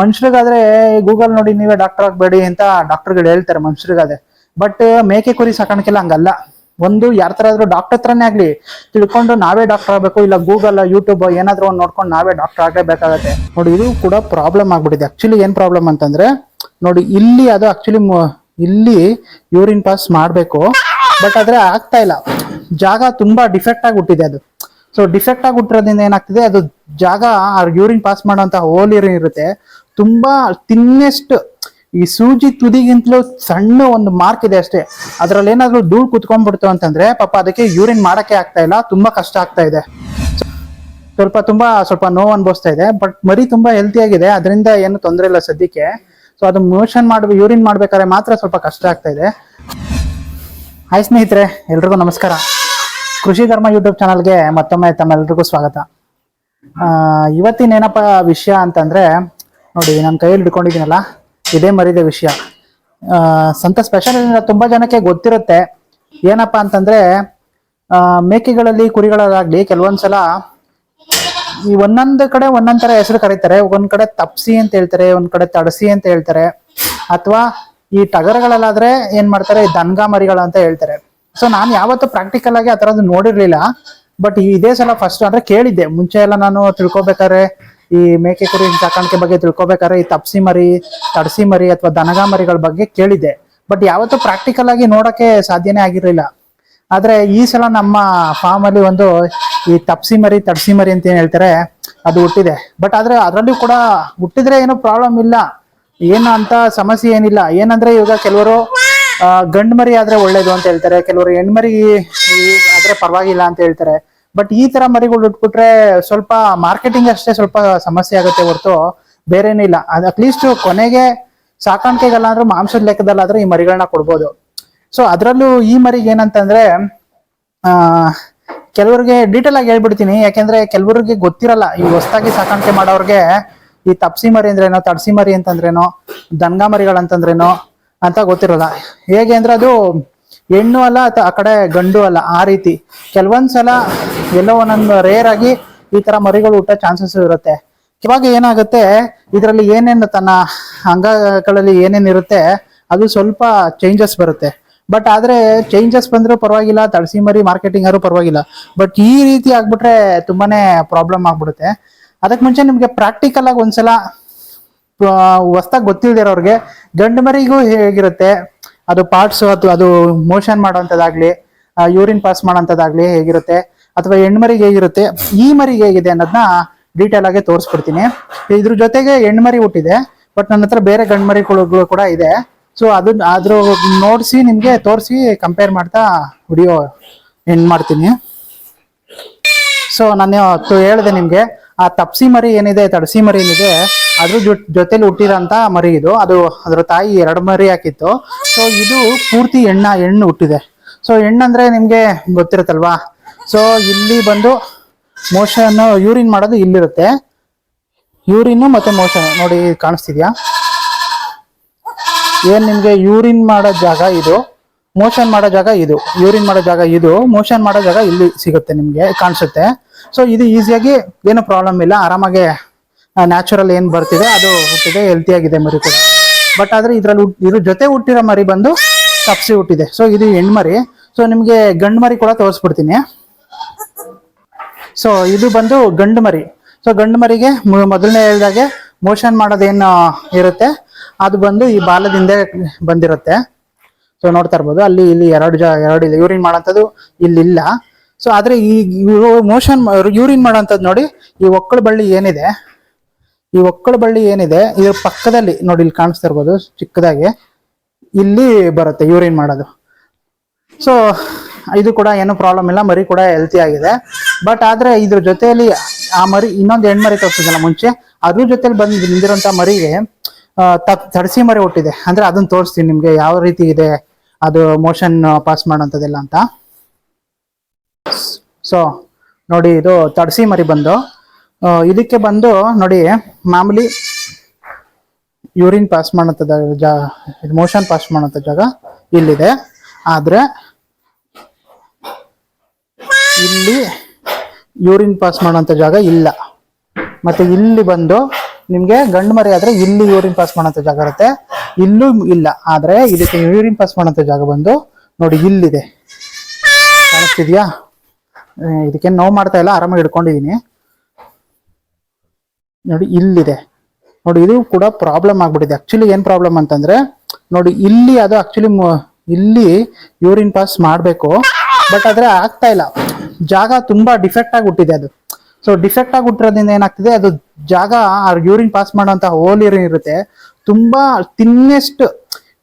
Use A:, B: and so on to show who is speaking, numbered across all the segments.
A: ಮನುಷ್ಯರಿಗಾದ್ರೆ Google ನೋಡಿ, ನೀವೇ doctor ಆಗಬೇಡಿ ಅಂತ ಡಾಕ್ಟರ್ಗಳು ಹೇಳ್ತಾರೆ ಮನುಷ್ಯರಿಗಾದ್ರೆ. ಬಟ್ ಮೇಕೆ ಕುರಿ ಸಾಕಾಣಿಕೆಲ್ಲ ಹಂಗಲ್ಲ. ಒಂದು ಯಾರ ತರ ಆದ್ರೂ ಡಾಕ್ಟರ್ ಹತ್ರನೇ ಆಗ್ಲಿ, ತಿಳ್ಕೊಂಡು ನಾವೇ ಡಾಕ್ಟರ್ ಆಗ್ಬೇಕು, ಇಲ್ಲ ಗೂಗಲ್ ಯೂಟ್ಯೂಬ್ ಏನಾದ್ರೂ ಒಂದು ನೋಡ್ಕೊಂಡು ನಾವೇ ಡಾಕ್ಟರ್ ಆಗಲೇಬೇಕಾಗತ್ತೆ. ನೋಡಿ, ಇದು ಕೂಡ ಪ್ರಾಬ್ಲಮ್ ಆಗ್ಬಿಟ್ಟಿದೆ. ಆಕ್ಚುಲಿ ಏನ್ ಪ್ರಾಬ್ಲಮ್ ಅಂತಂದ್ರೆ, ನೋಡಿ, ಇಲ್ಲಿ ಅದು ಆಕ್ಚುಲಿ ಇಲ್ಲಿ ಯೂರಿನ್ ಪಾಸ್ ಮಾಡಬೇಕು ಬಟ್ ಆದ್ರೆ ಆಗ್ತಾ ಇಲ್ಲ. ಜಾಗ ತುಂಬಾ ಡಿಫೆಕ್ಟ್ ಆಗಿ ಹುಟ್ಟಿದೆ ಅದು. ಸೊ ಡಿಫೆಕ್ಟ್ ಆಗಿ ಹುಟ್ಟಿರೋದ್ರಿಂದ ಏನಾಗ್ತಿದೆ? ಅದು ಜಾಗ ಯೂರಿನ್ ಪಾಸ್ ಮಾಡುವಂತಹ ಹೋಲ್ ಇರುತ್ತೆ. ತುಂಬಾ ತಿನ್ನೆಸ್ಟ್ ಈ ಸೂಜಿ ತುದಿಗಿಂತಲೂ ಸಣ್ಣ ಒಂದು ಮಾರ್ಕ್ ಇದೆ ಅಷ್ಟೇ. ಅದರಲ್ಲಿ ಏನಾದ್ರೂ ಧೂಳು ಕುತ್ಕೊಂಡ್ಬಿಡ್ತು ಅಂತಂದ್ರೆ, ಪಾಪ ಅದಕ್ಕೆ ಯೂರಿನ್ ಮಾಡಕ್ಕೆ ಆಗ್ತಾ ಇಲ್ಲ. ತುಂಬಾ ಕಷ್ಟ ಆಗ್ತಾ ಇದೆ. ಸ್ವಲ್ಪ ತುಂಬಾ ಸ್ವಲ್ಪ ನೋವು ಅನ್ಭವಿಸ್ತಾ ಇದೆ. ಬಟ್ ಮರಿ ತುಂಬಾ ಹೆಲ್ತಿ ಆಗಿದೆ. ಅದರಿಂದ ಏನು ತೊಂದರೆ ಇಲ್ಲ ಸದ್ಯಕ್ಕೆ. ಸೊ ಅದು ಮೋಷನ್ ಮಾಡ್ಬೇಕು ಯೂರಿನ್ ಮಾಡ್ಬೇಕಾದ್ರೆ ಮಾತ್ರ ಸ್ವಲ್ಪ ಕಷ್ಟ ಆಗ್ತಾ ಇದೆ. ಹಾಯ್ ಸ್ನೇಹಿತರೆ, ಎಲ್ರಿಗೂ ನಮಸ್ಕಾರ. ಕೃಷಿ ಧರ್ಮ ಯೂಟ್ಯೂಬ್ ಚಾನಲ್ಗೆ ಮತ್ತೊಮ್ಮೆ ತಮ್ಮೆಲ್ಲರಿಗೂ ಸ್ವಾಗತ. ಆ, ಇವತ್ತಿನ ಏನಪ್ಪ ವಿಷಯ ಅಂತಂದರೆ ನೋಡಿ ನನ್ನ ಕೈಯಲ್ಲಿ ಹಿಡ್ಕೊಂಡಿದ್ದೀನಲ್ಲ ಇದೇ ಮರಿದ ವಿಷಯ. ಸಂತ ಸ್ಪೆಷಲ್ ತುಂಬ ಜನಕ್ಕೆ ಗೊತ್ತಿರುತ್ತೆ. ಏನಪ್ಪ ಅಂತಂದರೆ ಮೇಕೆಗಳಲ್ಲಿ ಮೇಕೆಗಳಲ್ಲಿ ಕೆಲವೊಂದು ಸಲ ಈ ಒಂದೊಂದು ಕಡೆ ಒಂದೊಂದು ಥರ ಹೆಸರು ಕರೀತಾರೆ. ಒಂದು ಕಡೆ ತಪ್ಸಿ ಅಂತ ಹೇಳ್ತಾರೆ ಒಂದು ಕಡೆ ತಡಸಿ ಅಂತ ಹೇಳ್ತಾರೆ. ಅಥವಾ ಈ ಟಗರಗಳಲ್ಲಾದರೆ ಏನು ಮಾಡ್ತಾರೆ ದನ್ಗಾ ಮರಿಗಳು ಅಂತ ಹೇಳ್ತಾರೆ. ಸೊ ನಾನು ಯಾವತ್ತೂ ಪ್ರಾಕ್ಟಿಕಲ್ ಆಗಿ ಆ ಥರದ್ದು ನೋಡಿರ್ಲಿಲ್ಲ. ಬಟ್ ಇದೇ ಸಲ ಫಸ್ಟ್ ಅಂದ್ರೆ ಕೇಳಿದ್ದೆ. ಮುಂಚೆ ಎಲ್ಲ ನಾನು ತಿಳ್ಕೊಬೇಕಾದ್ರೆ ಈ ಮೇಕೆ ಕುರಿ ಸಾಕಾಣಿಕೆ ಬಗ್ಗೆ ತಿಳ್ಕೊಬೇಕಾದ್ರೆ ಈ ತಪ್ಸಿ ಮರಿ, ತಡಸಿ ಮರಿ ಅಥವಾ ದನಗಾ ಮರಿಗಳ ಬಗ್ಗೆ ಕೇಳಿದ್ದೆ. ಬಟ್ ಯಾವತ್ತೂ ಪ್ರಾಕ್ಟಿಕಲ್ ಆಗಿ ನೋಡಕ್ಕೆ ಸಾಧ್ಯನೇ ಆಗಿರಲಿಲ್ಲ. ಆದ್ರೆ ಈ ಸಲ ನಮ್ಮ ಫಾರ್ಮ್ ಅಲ್ಲಿ ಒಂದು ಈ ತಪ್ಸಿ ಮರಿ, ತಡಸಿ ಮರಿ ಅಂತ ಏನ್ ಹೇಳ್ತಾರೆ, ಅದು ಹುಟ್ಟಿದೆ. ಬಟ್ ಆದ್ರೆ ಅದರಲ್ಲೂ ಕೂಡ ಹುಟ್ಟಿದ್ರೆ ಏನೋ ಪ್ರಾಬ್ಲಮ್ ಇಲ್ಲ. ಏನು ಅಂತ ಸಮಸ್ಯೆ ಏನಿಲ್ಲ. ಏನಂದ್ರೆ ಇವಾಗ ಕೆಲವರು ಗಂಡು ಮರಿ ಆದ್ರೆ ಒಳ್ಳೇದು ಅಂತ ಹೇಳ್ತಾರೆ, ಕೆಲವರು ಹೆಣ್ಮರಿ ಆದ್ರೆ ಪರವಾಗಿಲ್ಲ ಅಂತ ಹೇಳ್ತಾರೆ. ಬಟ್ ಈ ತರ ಮರಿಗಳು ಇಟ್ಬಿಟ್ರೆ ಸ್ವಲ್ಪ ಮಾರ್ಕೆಟಿಂಗ್ ಅಷ್ಟೇ ಸ್ವಲ್ಪ ಸಮಸ್ಯೆ ಆಗುತ್ತೆ ಹೊರತು ಬೇರೇನಿಲ್ಲ ಅದು ಅಟ್ಲೀಸ್ಟ್ ಕೊನೆಗೆ ಸಾಕಾಣಿಕೆಗಲ್ಲ ಅಂದ್ರೆ ಮಾಂಸದ ಲೆಕ್ಕದಲ್ಲಾದ್ರೆ ಈ ಮರಿಗಳನ್ನ ಕೊಡ್ಬೋದು. ಸೊ ಅದರಲ್ಲೂ ಈ ಮರಿಗೆ ಏನಂತಂದ್ರೆ, ಆ, ಕೆಲವರಿಗೆ ಡೀಟೇಲ್ ಆಗಿ ಹೇಳ್ಬಿಡ್ತೀನಿ. ಯಾಕೆಂದ್ರೆ ಕೆಲವರಿಗೆ ಗೊತ್ತಿರಲ್ಲ, ಈ ಹೊಸದಾಗಿ ಸಾಕಾಣಿಕೆ ಮಾಡೋರ್ಗೆ ಈ ತಪ್ಸಿ ಮರಿ ಅಂದ್ರೇನೋ, ತಡ್ಸಿ ಮರಿ ಅಂತಂದ್ರೇನೋ, ದನ್ಗಾ ಮರಿಗಳಂತಂದ್ರೇನೋ ಅಂತ ಗೊತ್ತಿರಲ್ಲ. ಹೇಗೆ ಅಂದ್ರೆ ಅದು ಹೆಣ್ಣು ಅಲ್ಲ ಅಥವಾ ಆ ಕಡೆ ಗಂಡು ಅಲ್ಲ, ಆ ರೀತಿ. ಕೆಲವೊಂದ್ಸಲ ಎಲ್ಲೋ ಒಂದೊಂದು ರೇರ್ ಆಗಿ ಈ ತರ ಮರಿಗಳು ಹುಟ್ಟೋ ಚಾನ್ಸಸ್ ಇರುತ್ತೆ. ಇವಾಗ ಏನಾಗುತ್ತೆ, ಇದರಲ್ಲಿ ಏನೇನು ತನ್ನ ಅಂಗಗಳಲ್ಲಿ ಏನೇನು ಇರುತ್ತೆ, ಅದು ಸ್ವಲ್ಪ ಚೇಂಜಸ್ ಬರುತ್ತೆ. ಬಟ್ ಆದ್ರೆ ಚೇಂಜಸ್ ಬಂದ್ರೂ ಪರವಾಗಿಲ್ಲ, ತಳಸಿ ಮರಿ ಮಾರ್ಕೆಟಿಂಗ್ ಆದ್ರೂ ಪರವಾಗಿಲ್ಲ. ಬಟ್ ಈ ರೀತಿ ಆಗ್ಬಿಟ್ರೆ ತುಂಬಾನೇ ಪ್ರಾಬ್ಲಮ್ ಆಗ್ಬಿಡುತ್ತೆ. ಅದಕ್ಕೆ ಮುಂಚೆ ನಿಮ್ಗೆ ಪ್ರಾಕ್ಟಿಕಲ್ ಆಗಿ ಒಂದ್ಸಲ ಹೊಸ್ದಾಗಿ ಗೊತ್ತಿಲ್ದಿರೋರ್ಗೆ ಗಂಡು ಮರಿಗೂ ಹೇಗಿರುತ್ತೆ? ಅದು ಪಾರ್ಟ್ಸ್ ಅಥವಾ ಅದು ಮೋಷನ್ ಮಾಡೋಂಥದ್ದಾಗ್ಲಿ ಯೂರಿನ್ ಪಾಸ್ ಮಾಡೋಂಥದ್ದಾಗ್ಲಿ ಹೇಗಿರುತ್ತೆ? ಅಥವಾ ಹೆಣ್ಮರಿಗೆ ಹೇಗಿರುತ್ತೆ? ಈ ಮರಿಗೆ ಹೇಗಿದೆ ಅನ್ನೋದನ್ನ ಡೀಟೇಲ್ ಆಗಿ ತೋರಿಸ್ಕೊಡ್ತೀನಿ ಇದ್ರ ಜೊತೆಗೆ ಹೆಣ್ಮರಿ ಹುಟ್ಟಿದೆ ಬಟ್ ನನ್ನ ಹತ್ರ ಬೇರೆ ಗಂಡ್ಮರಿಗಳು ಕೂಡ ಇದೆ. ಸೊ ಅದನ್ನ ಅದ್ರ ನೋಡಿಸಿ ನಿಮಗೆ ತೋರಿಸಿ ಕಂಪೇರ್ ಮಾಡ್ತಾ ವಿಡಿಯೋ ಎಂಡ್ ಮಾಡ್ತೀನಿ. ಸೊ ನಾನು ಹೇಳಿದೆ ನಿಮಗೆ, ಆ ತಪ್ಸಿ ಮರಿ ಏನಿದೆ, ತಡಸಿ ಮರಿ ಏನಿದೆ ಅದ್ರ ಜೊತೆಲಿ ಹುಟ್ಟಿರೋಂಥ ಮರಿ ಇದು ಅದು ಅದ್ರ ತಾಯಿ ಎರಡು ಮರಿ ಹಾಕಿತ್ತು. ಸೊ ಇದು ಪೂರ್ತಿ ಹೆಣ್ಣ ಹೆಣ್ಣು ಹುಟ್ಟಿದೆ. ಸೊ ಹೆಣ್ಣಂದ್ರೆ ನಿಮಗೆ ಗೊತ್ತಿರುತ್ತಲ್ವಾ? ಸೊ ಇಲ್ಲಿ ಬಂದು ಮೋಷನ್ ಯೂರಿನ್ ಮಾಡೋದು ಇಲ್ಲಿರುತ್ತೆ. ಯೂರಿನ್ ಮತ್ತೆ ಮೋಷನ್ ನೋಡಿ ಕಾಣಿಸ್ತಿದ್ಯಾ? ಏನು ನಿಮಗೆ ಯೂರಿನ್ ಮಾಡೋ ಜಾಗ ಇದು? ಮೋಷನ್ ಮಾಡೋ ಜಾಗ ಇದು. ಯೂರಿನ್ ಮಾಡೋ ಜಾಗ ಇದು. ಮೋಷನ್ ಮಾಡೋ ಜಾಗ ಇಲ್ಲಿ ಸಿಗುತ್ತೆ ನಿಮಗೆ, ಕಾಣಿಸುತ್ತೆ. ಸೊ ಇದು ಈಸಿಯಾಗಿ ಏನು ಪ್ರಾಬ್ಲಮ್ ಇಲ್ಲ. ಆರಾಮಾಗಿ ನ್ಯಾಚುರಲ್ ಏನ್ ಬರ್ತಿದೆ, ಅದು ಹುಟ್ಟಿದೆ ಹೆಲ್ತಿ ಆಗಿದೆ ಮರಿ ಕೂಡ. ಬಟ್ ಆದ್ರೆ ಇದ್ರಲ್ಲಿ ಇದ್ರ ಜೊತೆ ಹುಟ್ಟಿರೋ ಮರಿ ಬಂದು ತಪ್ಸಿ ಹುಟ್ಟಿದೆ. ಸೊ ಇದು ಹೆಣ್ಮರಿ. ಸೊ ನಿಮ್ಗೆ ಗಂಡು ಮರಿ ಕೂಡ ತೋರಿಸ್ಬಿಡ್ತೀನಿ. ಸೊ ಇದು ಬಂದು ಗಂಡು ಮರಿ. ಸೊ ಗಂಡು ಮರಿಗೆ ಮೊದಲನೇ ಹೇಳಿದಾಗೆ ಮೋಷನ್ ಮಾಡೋದೇನು ಇರುತ್ತೆ? ಅದು ಬಂದು ಈ ಬಾಲದಿಂದ ಬಂದಿರುತ್ತೆ. ಸೊ ನೋಡ್ತಾ ಇರ್ಬೋದು. ಅಲ್ಲಿ, ಇಲ್ಲಿ ಎರಡು ಜ, ಎರಡು ಇದೆ ಯೂರಿನ್ ಮಾಡೋಂಥದ್ದು ಇಲ್ಲಿ ಇಲ್ಲ. ಸೊ ಆದ್ರೆ ಈ ಮೋಷನ್ ಯೂರಿನ್ ಮಾಡೋಂಥದ್ದು ನೋಡಿ ಈ ಒಕ್ಕಳ ಬಳ್ಳಿ ಏನಿದೆ? ಈ ಒಕ್ಕಳ ಬಳ್ಳಿ ಏನಿದೆ, ಇದ್ರ ಪಕ್ಕದಲ್ಲಿ ನೋಡಿ ಇಲ್ಲಿ ಕಾಣಿಸ್ತಾ ಇರ್ಬೋದು, ಚಿಕ್ಕದಾಗಿ. ಇಲ್ಲಿ ಬರುತ್ತೆ ಯೂರಿನ್ ಮಾಡೋದು. ಸೊ ಇದು ಕೂಡ ಏನು ಪ್ರಾಬ್ಲಮ್ ಇಲ್ಲ, ಮರಿ ಕೂಡ ಹೆಲ್ತಿ ಆಗಿದೆ. ಬಟ್ ಆದ್ರೆ ಇದ್ರ ಜೊತೆಯಲ್ಲಿ ಆ ಮರಿ, ಇನ್ನೊಂದು ಹೆಣ್ಮರಿ ತೋರಿಸಿದಲ್ಲ ಮುಂಚೆ, ಅದ್ರ ಜೊತೆಲಿ ಬಂದು ನಿಂದಿರೋಂಥ ಮರಿಗೆ ತಡಸಿ ಮರಿ ಹುಟ್ಟಿದೆ. ಅಂದ್ರೆ ಅದನ್ನ ತೋರಿಸ್ತೀನಿ ನಿಮಗೆ, ಯಾವ ರೀತಿ ಇದೆ, ಅದು ಮೋಷನ್ ಪಾಸ್ ಮಾಡೋಂಥದ್ದೆಲ್ಲ ಅಂತ. ಸೊ ನೋಡಿ ಇದು ತಡಸಿ ಮರಿ ಬಂದು ಇದಕ್ಕೆ ಬಂದು ನೋಡಿ, ಮಾಮೂಲಿ ಯೂರಿನ್ ಪಾಸ್ ಮಾಡುವಂಥ ಜಾ ಮೋಷನ್ ಪಾಸ್ ಮಾಡೋಂಥ ಜಾಗ ಇಲ್ಲಿದೆ. ಆದ್ರೆ ಇಲ್ಲಿ ಯೂರಿನ್ ಪಾಸ್ ಮಾಡುವಂತ ಜಾಗ ಇಲ್ಲ. ಮತ್ತೆ ಇಲ್ಲಿ ಬಂದು ನಿಮ್ಗೆ ಗಂಡು ಮರಿ ಆದ್ರೆ ಇಲ್ಲಿ ಯೂರಿನ್ ಪಾಸ್ ಮಾಡೋಂಥ ಜಾಗ ಇರುತ್ತೆ. ಇಲ್ಲೂ ಇಲ್ಲ. ಆದ್ರೆ ಇದಕ್ಕೆ ಯೂರಿನ್ ಪಾಸ್ ಮಾಡೋಂಥ ಜಾಗ ಬಂದು ನೋಡಿ ಇಲ್ಲಿದೆ. ಕಾಣಿಸ್ತಿದ್ಯಾ? ಇದಕ್ಕೆ ನೋವು ಮಾಡ್ತಾ ಇಲ್ಲ, ಆರಾಮಾಗಿ ಹಿಡ್ಕೊಂಡಿದೀನಿ. ನೋಡಿ ಇಲ್ಲಿದೆ. ನೋಡಿ ಇದು ಕೂಡ ಪ್ರಾಬ್ಲಮ್ ಆಗ್ಬಿಟ್ಟಿದೆ. ಆಕ್ಚುಲಿ ಏನ್ ಪ್ರಾಬ್ಲಮ್ ಅಂತಂದ್ರೆ, ನೋಡಿ ಇಲ್ಲಿ ಅದು ಆಕ್ಚುಲಿ ಇಲ್ಲಿ ಯೂರಿನ್ ಪಾಸ್ ಮಾಡಬೇಕು ಬಟ್ ಆದ್ರೆ ಆಗ್ತಾ ಇಲ್ಲ. ಜಾಗ ತುಂಬಾ ಡಿಫೆಕ್ಟ್ ಆಗಿ ಹುಟ್ಟಿದೆ ಅದು. ಸೊ ಡಿಫೆಕ್ಟ್ ಆಗಿ ಹುಟ್ಟಿರೋದ್ರಿಂದ ಏನಾಗ್ತಿದೆ, ಅದು ಜಾಗ ಆ ಯೂರಿನ್ ಪಾಸ್ ಮಾಡುವಂತಹ ಹೋಲ್ ಇರುತ್ತೆ. ತುಂಬಾ ತಿನ್ನೆಸ್ಟ್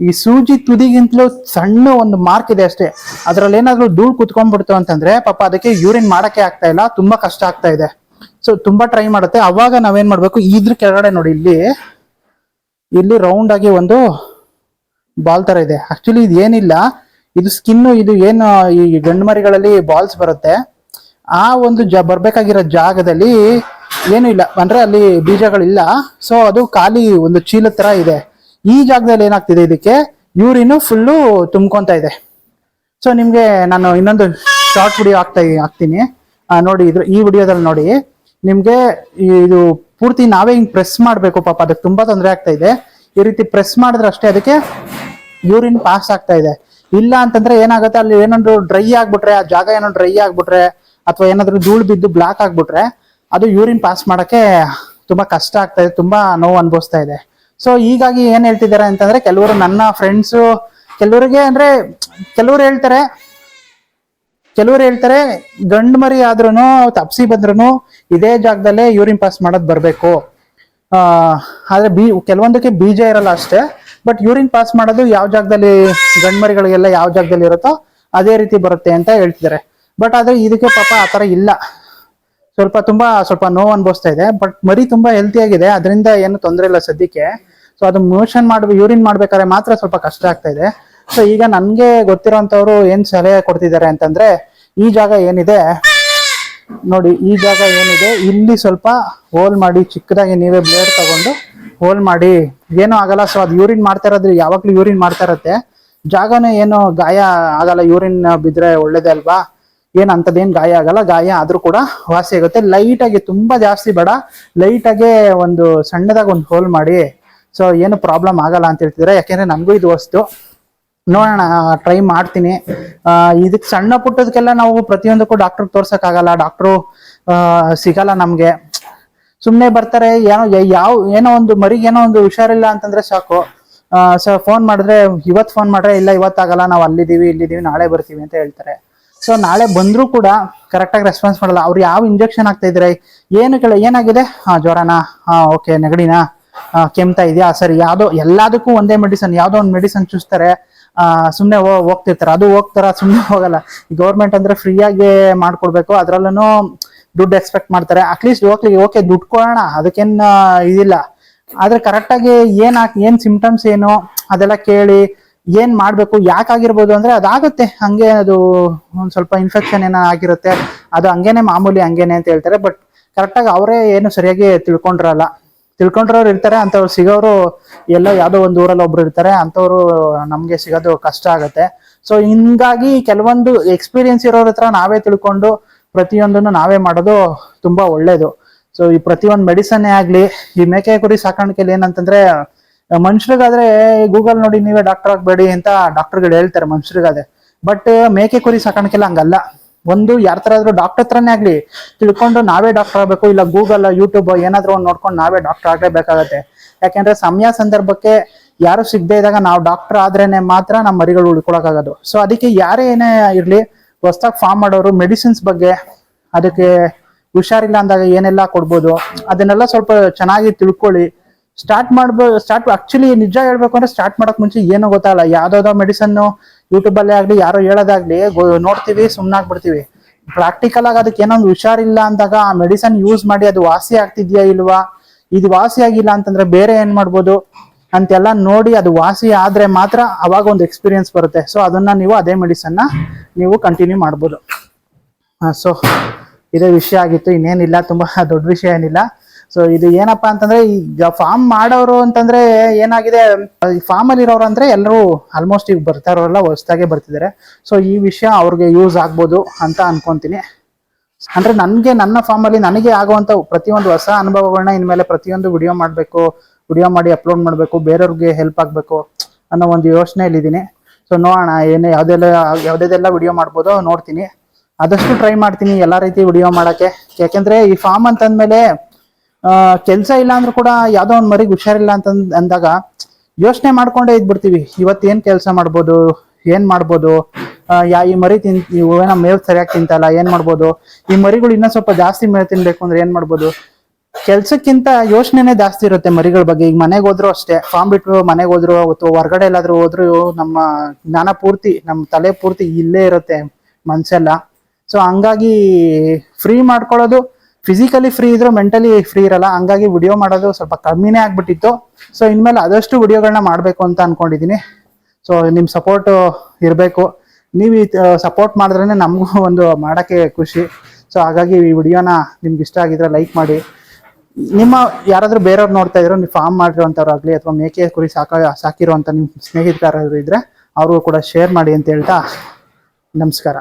A: ಈ ಸೂಜಿ ತುದಿಗಿಂತಲೂ ಸಣ್ಣ ಒಂದು ಮಾರ್ಕ್ ಇದೆ ಅಷ್ಟೇ. ಅದರಲ್ಲಿ ಏನಾದ್ರು ಧೂಳ್ ಕುತ್ಕೊಂಡ್ಬಿಡ್ತು ಅಂತಂದ್ರೆ ಪಾಪ ಅದಕ್ಕೆ ಯೂರಿನ್ ಮಾಡಕ್ಕೆ ಆಗ್ತಾ ಇಲ್ಲ. ತುಂಬಾ ಕಷ್ಟ ಆಗ್ತಾ ಇದೆ. ಸೊ ತುಂಬಾ ಟ್ರೈ ಮಾಡುತ್ತೆ. ಅವಾಗ ನಾವೇನ್ ಮಾಡ್ಬೇಕು? ಇದ್ರ ಕೆಳಗಡೆ ನೋಡಿ, ಇಲ್ಲಿ ಇಲ್ಲಿ ರೌಂಡ್ ಆಗಿ ಒಂದು ಬಾಲ್ ತರ ಇದೆ. ಆಕ್ಚುಲಿ ಇದು ಏನಿಲ್ಲ. ಇದು ಸ್ಕಿನ್ ಇದು ಏನು, ಈ ಗಂಡು ಮರಿಗಳಲ್ಲಿ ಬಾಲ್ಸ್ ಬರುತ್ತೆ. ಆ ಒಂದು ಜ, ಬರ್ಬೇಕಾಗಿರೋ ಜಾಗದಲ್ಲಿ ಏನು ಇಲ್ಲ. ಅಂದ್ರೆ ಅಲ್ಲಿ ಬೀಜಗಳಿಲ್ಲ. ಸೊ ಅದು ಖಾಲಿ ಒಂದು ಚೀಲದ ತರ ಇದೆ. ಈ ಜಾಗದಲ್ಲಿ ಏನಾಗ್ತಿದೆ ಇದಕ್ಕೆ? ಯೂರಿನು ಫುಲ್ಲು ತುಂಬ್ಕೊಂತ ಇದೆ. ಸೊ ನಿಮ್ಗೆ ನಾನು ಇನ್ನೊಂದು ಶಾರ್ಟ್ ವಿಡಿಯೋ ಹಾಕ್ತಾ, ಹಾಕ್ತೀನಿ. ನೋಡಿ, ಇದ್ರ, ಈ ವಿಡಿಯೋದಲ್ಲಿ ನೋಡಿ. ನಿಮ್ಗೆ ಇದು ಪೂರ್ತಿ ನಾವೇ ಹಿಂಗ್ ಪ್ರೆಸ್ ಮಾಡ್ಬೇಕು ಪಾಪ, ಅದಕ್ಕೆ ತುಂಬಾ ತೊಂದರೆ ಆಗ್ತಾ ಇದೆ. ಈ ರೀತಿ ಪ್ರೆಸ್ ಮಾಡಿದ್ರೆ ಅಷ್ಟೇ ಅದಕ್ಕೆ ಯೂರಿನ್ ಪಾಸ್ ಆಗ್ತಾ ಇದೆ. ಇಲ್ಲ ಅಂತಂದ್ರೆ ಏನಾಗುತ್ತೆ, ಅಲ್ಲಿ ಏನಾದ್ರು ಡ್ರೈ ಆಗ್ಬಿಟ್ರೆ, ಆ ಜಾಗ ಏನೋ ಡ್ರೈ ಆಗ್ಬಿಟ್ರೆ, ಅಥವಾ ಏನಾದ್ರು ಧೂಳು ಬಿದ್ದು ಬ್ಲಾಕ್ ಆಗ್ಬಿಟ್ರೆ, ಅದು ಯೂರಿನ್ ಪಾಸ್ ಮಾಡಕ್ಕೆ ತುಂಬಾ ಕಷ್ಟ ಆಗ್ತಾ ಇದೆ, ತುಂಬಾ ನೋವು ಅನುಭವಿಸ್ತಾ ಇದೆ. ಸೊ ಹೀಗಾಗಿ ಏನ್ ಹೇಳ್ತಿದ್ದಾರೆ ಅಂತಂದ್ರೆ, ಕೆಲವರು ನನ್ನ ಫ್ರೆಂಡ್ಸು ಕೆಲವರಿಗೆ ಅಂದ್ರೆ, ಕೆಲವರು ಹೇಳ್ತಾರೆ ಕೆಲವರು ಹೇಳ್ತಾರೆ, ಗಂಡು ಮರಿ ಆದ್ರೂ ತಪ್ಸಿ ಬಂದ್ರು ಇದೇ ಜಾಗದಲ್ಲೇ ಯೂರಿನ್ ಪಾಸ್ ಮಾಡೋದು ಬರಬೇಕು. ಆ, ಆದ್ರೆ ಬೀ, ಕೆಲವೊಂದಕ್ಕೆ ಬೀಜ ಇರಲ್ಲ ಅಷ್ಟೇ ಬಟ್ ಯೂರಿನ್ ಪಾಸ್ ಮಾಡೋದು ಯಾವ ಜಾಗದಲ್ಲಿ, ಗಂಡು ಮರಿಗಳಿಗೆಲ್ಲ ಯಾವ ಜಾಗದಲ್ಲಿ ಇರುತ್ತೋ ಅದೇ ರೀತಿ ಬರುತ್ತೆ ಅಂತ ಹೇಳ್ತಿದ್ದಾರೆ. ಬಟ್ ಆದ್ರೆ ಇದಕ್ಕೆ ಪಾಪ ಆ ಥರ ಇಲ್ಲ. ಸ್ವಲ್ಪ ತುಂಬಾ ಸ್ವಲ್ಪ ನೋವು ಅನುಭವಿಸ್ತಾ ಇದೆ ಬಟ್ ಮರಿ ತುಂಬಾ ಹೆಲ್ತಿಯಾಗಿದೆ ಅದರಿಂದ ಏನು ತೊಂದರೆ ಇಲ್ಲ ಸದ್ಯಕ್ಕೆ. ಸೊ ಅದು ಮೋಷನ್ ಮಾಡಿ ಯೂರಿನ್ ಮಾಡ್ಬೇಕಾದ್ರೆ ಮಾತ್ರ ಸ್ವಲ್ಪ ಕಷ್ಟ ಆಗ್ತಾ ಇದೆ. ಸೊ ಈಗ ನನ್ಗೆ ಗೊತ್ತಿರೋಂಥವ್ರು ಏನ್ ಸಲಹೆ ಕೊಡ್ತಿದ್ದಾರೆ ಅಂತಂದ್ರೆ ಈ ಜಾಗ ಏನಿದೆ? ನೋಡಿ, ಈ ಜಾಗ ಏನಿದೆ? ಇಲ್ಲಿ ಸ್ವಲ್ಪ ಹೋಲ್ ಮಾಡಿ, ಚಿಕ್ಕದಾಗಿ ನೀವೇ ಬ್ಲೇಡ್ ತಗೊಂಡು ಹೋಲ್ ಮಾಡಿ. ಏನೂ ಆಗಲ್ಲ ಸೊ ಅದು ಯೂರಿನ್ ಮಾಡ್ತಾ ಇರೋದ್ರೆ. ಯಾವಾಗ್ಲೂ ಯೂರಿನ್ ಮಾಡ್ತಾ ಇರತ್ತೆ. ಜಾಗನೇ ಏನು ಗಾಯ ಆಗಲ್ಲ. ಯೂರಿನ್ ಬಿದ್ರೆ ಒಳ್ಳೇದೇ ಅಲ್ವಾ? ಏನು ಅಂತದೇನ್ ಗಾಯ ಆಗಲ್ಲ. ಗಾಯ ಆದ್ರೂ ಕೂಡ ವಾಸಿ ಆಗುತ್ತೆ. ಲೈಟಾಗಿ ತುಂಬ ಜಾಸ್ತಿ ಬೇಡ. ಲೈಟ್ ಆಗಿ ಒಂದು ಸಣ್ಣದಾಗಿ ಒಂದು ಹೋಲ್ ಮಾಡಿ. ಸೊ ಏನು ಪ್ರಾಬ್ಲಮ್ ಆಗಲ್ಲ ಅಂತ ಹೇಳ್ತಿದ್ರೆ ಯಾಕೆಂದ್ರೆ ನಮಗೂ ಇದು ವಸ್ತು. ನೋಡೋಣ ಟ್ರೈ ಮಾಡ್ತೀನಿ. ಇದಕ್ಕೆ ಇದಕ್ ಸಣ್ಣ ಪುಟ್ಟದಕ್ಕೆಲ್ಲ ನಾವು ಪ್ರತಿಯೊಂದಕ್ಕೂ ಡಾಕ್ಟರ್ ತೋರ್ಸಕ್ಕಾಗಲ್ಲ. ಡಾಕ್ಟ್ರು ಸಿಗಲ್ಲ ನಮ್ಗೆ. ಸುಮ್ಮನೆ ಬರ್ತಾರೆ, ಏನೋ ಯಾವ, ಏನೋ ಒಂದು ಮರಿಗೆ ಏನೋ ಒಂದು ಹುಷಾರಿಲ್ಲ ಅಂತಂದ್ರೆ ಸಾಕು. ಸೊ ಫೋನ್ ಮಾಡಿದ್ರೆ ಇವತ್ತು ಫೋನ್ ಮಾಡಿದ್ರೆ, ಇಲ್ಲ, ಇವತ್ತಾಗಲ್ಲ, ನಾವು ಅಲ್ಲಿದ್ದೀವಿ, ಇಲ್ಲಿದ್ದೀವಿ, ನಾಳೆ ಬರ್ತೀವಿ ಅಂತ ಹೇಳ್ತಾರೆ. ಸೊ ನಾಳೆ ಬಂದರೂ ಕೂಡ ಕರೆಕ್ಟಾಗಿ ರೆಸ್ಪಾನ್ಸ್ ಮಾಡಲ್ಲ. ಅವ್ರು ಯಾವ ಇಂಜೆಕ್ಷನ್ ಆಗ್ತಾ ಇದ್ರೆ, ಏನು ಕೇಳ, ಏನಾಗಿದೆ? ಹಾಂ ಜ್ವರನಾ? ಹಾ ಓಕೆ ನೆಗಡಿನಾ? ಕೆಮ್ತಾ ಇದೆಯಾ? ಸರಿ, ಯಾವುದೋ, ಎಲ್ಲದಕ್ಕೂ ಒಂದೇ ಮೆಡಿಸನ್ ಯಾವುದೋ ಒಂದು ಮೆಡಿಸನ್ ಚೂಸ್ತಾರೆ. ಹೋ- ಹೋಗ್ತಿರ್ತಾರೆ. ಅದು ಹೋಗ್ತಾರ ಸುಮ್ಮನೆ ಹೋಗಲ್ಲ. ಗೌರ್ಮೆಂಟ್ ಅಂದ್ರೆ ಫ್ರೀ ಆಗಿ ಮಾಡ್ಕೊಡ್ಬೇಕು. ಅದ್ರಲ್ಲೂ ದುಡ್ಡು ಎಕ್ಸ್ಪೆಕ್ಟ್ ಮಾಡ್ತಾರೆ. ಅಟ್ಲೀಸ್ಟ್ ಹೋಗ್ಲಿ ಓಕೆ ದುಡ್ಡು ಕೊಡೋಣ. ಅದಕ್ಕೇನ್ ಇದಿಲ್ಲ. ಆದ್ರೆ ಕರೆಕ್ಟ್ ಆಗಿ ಏನ್ ಏನ್ ಸಿಂಪ್ಟಮ್ಸ್ ಏನು, ಅದೆಲ್ಲ ಕೇಳಿ ಏನ್ ಮಾಡ್ಬೇಕು ಯಾಕಾಗಿರ್ಬೋದು ಅಂದ್ರೆ ಅದಾಗುತ್ತೆ. ಹಂಗೆ ಅದು ಒಂದ್ ಸ್ವಲ್ಪ ಇನ್ಫೆಕ್ಷನ್ ಏನೋ ಆಗಿರುತ್ತೆ. ಅದು ಹಂಗೇನೆ, ಮಾಮೂಲಿ ಹಂಗೇನೆ ಅಂತ ಹೇಳ್ತಾರೆ. ಬಟ್ ಕರೆಕ್ಟಾಗಿ ಅವರೇ ಏನು ಸರಿಯಾಗಿ ತಿಳ್ಕೊಂಡಿರಲ್ಲ. ತಿಳ್ಕೊಂಡಿರೋರು ಇರ್ತಾರೆ ಅಂತವ್ರು ಸಿಗೋರು ಎಲ್ಲೋ ಯಾವುದೋ ಒಂದು ಊರಲ್ಲಿ ಒಬ್ರು ಇರ್ತಾರೆ ಅಂತವ್ರು ನಮಗೆ ಸಿಗೋದು ಕಷ್ಟ ಆಗುತ್ತೆ. ಸೊ ಹಿಂಗಾಗಿ ಕೆಲವೊಂದು ಎಕ್ಸ್ಪೀರಿಯನ್ಸ್ ಇರೋರ ಹತ್ರ ನಾವೇ ತಿಳ್ಕೊಂಡು ಪ್ರತಿಯೊಂದನ್ನು ನಾವೇ ಮಾಡೋದು ತುಂಬಾ ಒಳ್ಳೇದು. ಸೊ ಈ ಪ್ರತಿಯೊಂದು ಮೆಡಿಸನ್ನೇ ಆಗಲಿ, ಈ ಮೇಕೆ ಕುರಿ ಸಾಕಾಣಿಕೆಯಲ್ಲಿ ಏನಂತಂದ್ರೆ, ಮನುಷ್ಯರಿಗಾದ್ರೆ ಗೂಗಲ್ ನೋಡಿ ನೀವೇ ಡಾಕ್ಟರ್ ಆಗಬೇಡಿ ಅಂತ ಡಾಕ್ಟರ್ಗಳು ಹೇಳ್ತಾರೆ ಮನುಷ್ಯರಿಗಾದ್ರೆ. ಬಟ್ ಮೇಕೆ ಕುರಿ ಸಾಕಾಣಿಕೆಲ್ಲ ಹಂಗಲ್ಲ. ಒಂದು ಯಾರ ತರ ಆದ್ರೂ ಡಾಕ್ಟರ್ ಹತ್ರನೇ ಆಗ್ಲಿ. ತಿಳ್ಕೊಂಡು ನಾವೇ ಡಾಕ್ಟರ್ ಆಗ್ಬೇಕು, ಇಲ್ಲ ಗೂಗಲ್ ಯೂಟ್ಯೂಬ್ ಏನಾದ್ರೂ ಒಂದು ನೋಡ್ಕೊಂಡು ನಾವೇ ಡಾಕ್ಟರ್ ಆಗ್ಲೇಬೇಕಾಗತ್ತೆ. ಯಾಕೆಂದ್ರೆ ಸಮಯ ಸಂದರ್ಭಕ್ಕೆ ಯಾರು ಸಿಗದೆ ಇದ್ದಾಗ ನಾವು ಡಾಕ್ಟರ್ ಆದ್ರೇನೆ ಮಾತ್ರ ನಮ್ಮ ಮರಿಗಳು ಉಳ್ಕೊಳಕಾಗೋದು ಸೊ ಅದಕ್ಕೆ ಯಾರೇ ಏನೇ ಇರ್ಲಿ, ಹೊಸ್ದಾಗಿ ಫಾರ್ಮ್ ಮಾಡೋರು ಮೆಡಿಸಿನ್ಸ್ ಬಗ್ಗೆ ಅದಕ್ಕೆ ಹುಷಾರಿಲ್ಲ ಅಂದಾಗ ಏನೆಲ್ಲ ಕೊಡ್ಬೋದು, ಅದನ್ನೆಲ್ಲ ಸ್ವಲ್ಪ ಚೆನ್ನಾಗಿ ತಿಳ್ಕೊಳ್ಳಿ. ಸ್ಟಾರ್ಟ್ ಮಾಡ್ಬೋದು ಸ್ಟಾರ್ಟ್ ಆಕ್ಚುಲಿ ನಿಜ ಹೇಳ್ಬೇಕು ಅಂದ್ರೆ ಸ್ಟಾರ್ಟ್ ಮಾಡಕ್ ಮುಂಚೆ ಏನೋ ಗೊತ್ತಾಗಲ್ಲ. ಯಾವ್ದಾವ್ದೋ ಮೆಡಿಸನ್ ಯೂಟ್ಯೂಬ್ ಅಲ್ಲೇ ಆಗ್ಲಿ, ಯಾರೋ ಹೇಳೋದಾಗ್ಲಿ ನೋಡ್ತೀವಿ ಸುಮ್ಮನಾಗ್ಬಿಡ್ತೀವಿ ಪ್ರಾಕ್ಟಿಕಲ್ ಆಗಿ ಅದಕ್ಕೆ ಏನೊಂದು ಹುಷಾರಿಲ್ಲ ಅಂದಾಗ ಆ ಮೆಡಿಸನ್ ಯೂಸ್ ಮಾಡಿ ಅದು ವಾಸಿ ಆಗ್ತಿದ್ಯಾ ಇಲ್ವಾ? ಇದು ವಾಸಿ ಆಗಿಲ್ಲ ಅಂತಂದ್ರೆ ಬೇರೆ ಏನ್ ಮಾಡ್ಬೋದು? ಅಂತೆಲ್ಲ ನೋಡಿ ಅದು ವಾಸಿ ಆದ್ರೆ ಮಾತ್ರ ಅವಾಗ ಒಂದು ಎಕ್ಸ್ಪೀರಿಯನ್ಸ್ ಬರುತ್ತೆ. ಸೊ ಅದನ್ನ ನೀವು ಅದೇ ಮೆಡಿಸನ್ನ ನೀವು ಕಂಟಿನ್ಯೂ ಮಾಡ್ಬೋದು. ಸೊ ಇದೇ ವಿಷಯ ಆಗಿತ್ತು. ಇನ್ನೇನಿಲ್ಲ, ತುಂಬಾ ದೊಡ್ಡ ವಿಷಯ ಏನಿಲ್ಲ. ಸೊ ಇದು ಏನಪ್ಪಾ ಅಂತಂದ್ರೆ, ಈಗ ಫಾರ್ಮ್ ಮಾಡೋರು ಅಂತಂದ್ರೆ ಏನಾಗಿದೆ ಫಾರ್ಮ್ ಅಲ್ಲಿ ಇರೋರು ಅಂದ್ರೆ ಎಲ್ಲರೂ ಆಲ್ಮೋಸ್ಟ್ ಈಗ ಬರ್ತಾ ಇರೋರೆಲ್ಲ ಹೊಸದಾಗೆ ಬರ್ತಿದ್ದಾರೆ. ಸೊ ಈ ವಿಷಯ ಅವ್ರಿಗೆ ಯೂಸ್ ಆಗ್ಬೋದು ಅಂತ ಅನ್ಕೊಂತೀನಿ. ಅಂದ್ರೆ ನನಗೆ, ನನ್ನ ಫಾರ್ಮ್ ಅಲ್ಲಿ ನನಗೆ ಆಗುವಂತ ಪ್ರತಿಯೊಂದು ಹೊಸ ಅನುಭವಗಳನ್ನ ಇನ್ಮೇಲೆ ಪ್ರತಿಯೊಂದು ವಿಡಿಯೋ ಮಾಡಬೇಕು ವಿಡಿಯೋ ಮಾಡಿ ಅಪ್ಲೋಡ್ ಮಾಡಬೇಕು, ಬೇರೆಯವ್ರಿಗೆ ಹೆಲ್ಪ್ ಆಗಬೇಕು ಅನ್ನೋ ಒಂದು ಯೋಚನೆಯಲ್ಲಿದ್ದೀನಿ. ಸೊ ನೋಡೋಣ, ಏನೇ ಯಾವುದೆಲ್ಲ ಯಾವುದೇದೆಲ್ಲ ವಿಡಿಯೋ ಮಾಡ್ಬೋದು ನೋಡ್ತೀನಿ. ಆದಷ್ಟು ಟ್ರೈ ಮಾಡ್ತೀನಿ, ಎಲ್ಲ ರೀತಿ ವಿಡಿಯೋ ಮಾಡಕ್ಕೆ. ಯಾಕೆಂದ್ರೆ ಈ ಫಾರ್ಮ್ ಅಂತಂದ್ಮೇಲೆ ಕೆಲಸ ಇಲ್ಲ ಅಂದ್ರೂ ಕೂಡ ಯಾವ್ದೋ ಒಂದ್ ಮರಿಗೆ ಹುಷಾರಿಲ್ಲ ಅಂತ ಅಂದಾಗ ಯೋಚನೆ ಮಾಡ್ಕೊಂಡೇ ಇದ್ಬಿಡ್ತೀವಿ. ಇವತ್ತೇನ್ ಕೆಲಸ ಮಾಡ್ಬೋದು? ಏನ್ ಮಾಡ್ಬೋದು? ಯಾ ಈ ಮರಿ ತಿನ್ ಏನೋ ಮೇವ್ ಸರಿಯಾಗಿ ತಿಂತಲ್ಲ, ಏನ್ ಮಾಡ್ಬೋದು? ಈ ಮರಿಗಳು ಇನ್ನೂ ಸ್ವಲ್ಪ ಜಾಸ್ತಿ ಮೇವ್ ತಿನ್ಬೇಕು ಅಂದ್ರೆ ಏನ್ ಮಾಡ್ಬೋದು? ಕೆಲ್ಸಕ್ಕಿಂತ ಯೋಚನೆನೇ ಜಾಸ್ತಿ ಇರುತ್ತೆ ಮರಿಗಳ ಬಗ್ಗೆ. ಈಗ ಮನೆಗೆ ಹೋದ್ರು ಅಷ್ಟೇ. ಫಾರ್ಮ್ ಬಿಟ್ಟು ಮನೆಗೆ ಹೋದ್ರು ಅಥವಾ ಹೊರಗಡೆ ಎಲ್ಲಾದ್ರೂ ಹೋದ್ರು ನಮ್ಮ ಜ್ಞಾನ ಪೂರ್ತಿ ನಮ್ಮ ತಲೆ ಪೂರ್ತಿ ಇಲ್ಲೇ ಇರುತ್ತೆ ಮನ್ಸೆಲ್ಲ. ಸೊ ಹಂಗಾಗಿ ಫ್ರೀ ಮಾಡ್ಕೊಳ್ಳೋದು ಫಿಸಿಕಲಿ ಫ್ರೀ ಇದ್ರು ಮೆಂಟಲಿ ಫ್ರೀ ಇರಲ್ಲ. ಹಂಗಾಗಿ ವಿಡಿಯೋ ಮಾಡೋದು ಸ್ವಲ್ಪ ಕಮ್ಮಿನೇ ಆಗ್ಬಿಟ್ಟಿತ್ತು. ಸೊ ಇನ್ಮೇಲೆ ಆದಷ್ಟು ವಿಡಿಯೋಗಳನ್ನ ಮಾಡಬೇಕು ಅಂತ ಅನ್ಕೊಂಡಿದ್ದೀನಿ ಸೊ ನಿಮ್ಮ ಸಪೋರ್ಟ್ ಇರಬೇಕು. ನೀವು ಈ ಸಪೋರ್ಟ್ ಮಾಡಿದ್ರೇ ನಮಗೂ ಒಂದು ಮಾಡೋಕ್ಕೆ ಖುಷಿ. ಸೊ ಹಾಗಾಗಿ ಈ ವಿಡಿಯೋನ ನಿಮ್ಗೆ ಇಷ್ಟ ಆಗಿದ್ರೆ ಲೈಕ್ ಮಾಡಿ. ನಿಮ್ಮ ಯಾರಾದರೂ ಬೇರೆಯವ್ರು ನೋಡ್ತಾ ಇದ್ರು, ನೀವು ಫಾರ್ಮ್ ಮಾಡಿರೋಂಥವ್ರಾಗ್ಲಿ ಅಥವಾ ಮೇಕೆ ಕುರಿ ಸಾಕ, ಸಾಕಿರುವಂಥ ನಿಮ್ಮ ಸ್ನೇಹಿತರಾದ್ರು ಇದ್ದರೆ ಅವ್ರಿಗೂ ಕೂಡ ಶೇರ್ ಮಾಡಿ ಅಂತ ಹೇಳ್ತಾ ನಮಸ್ಕಾರ.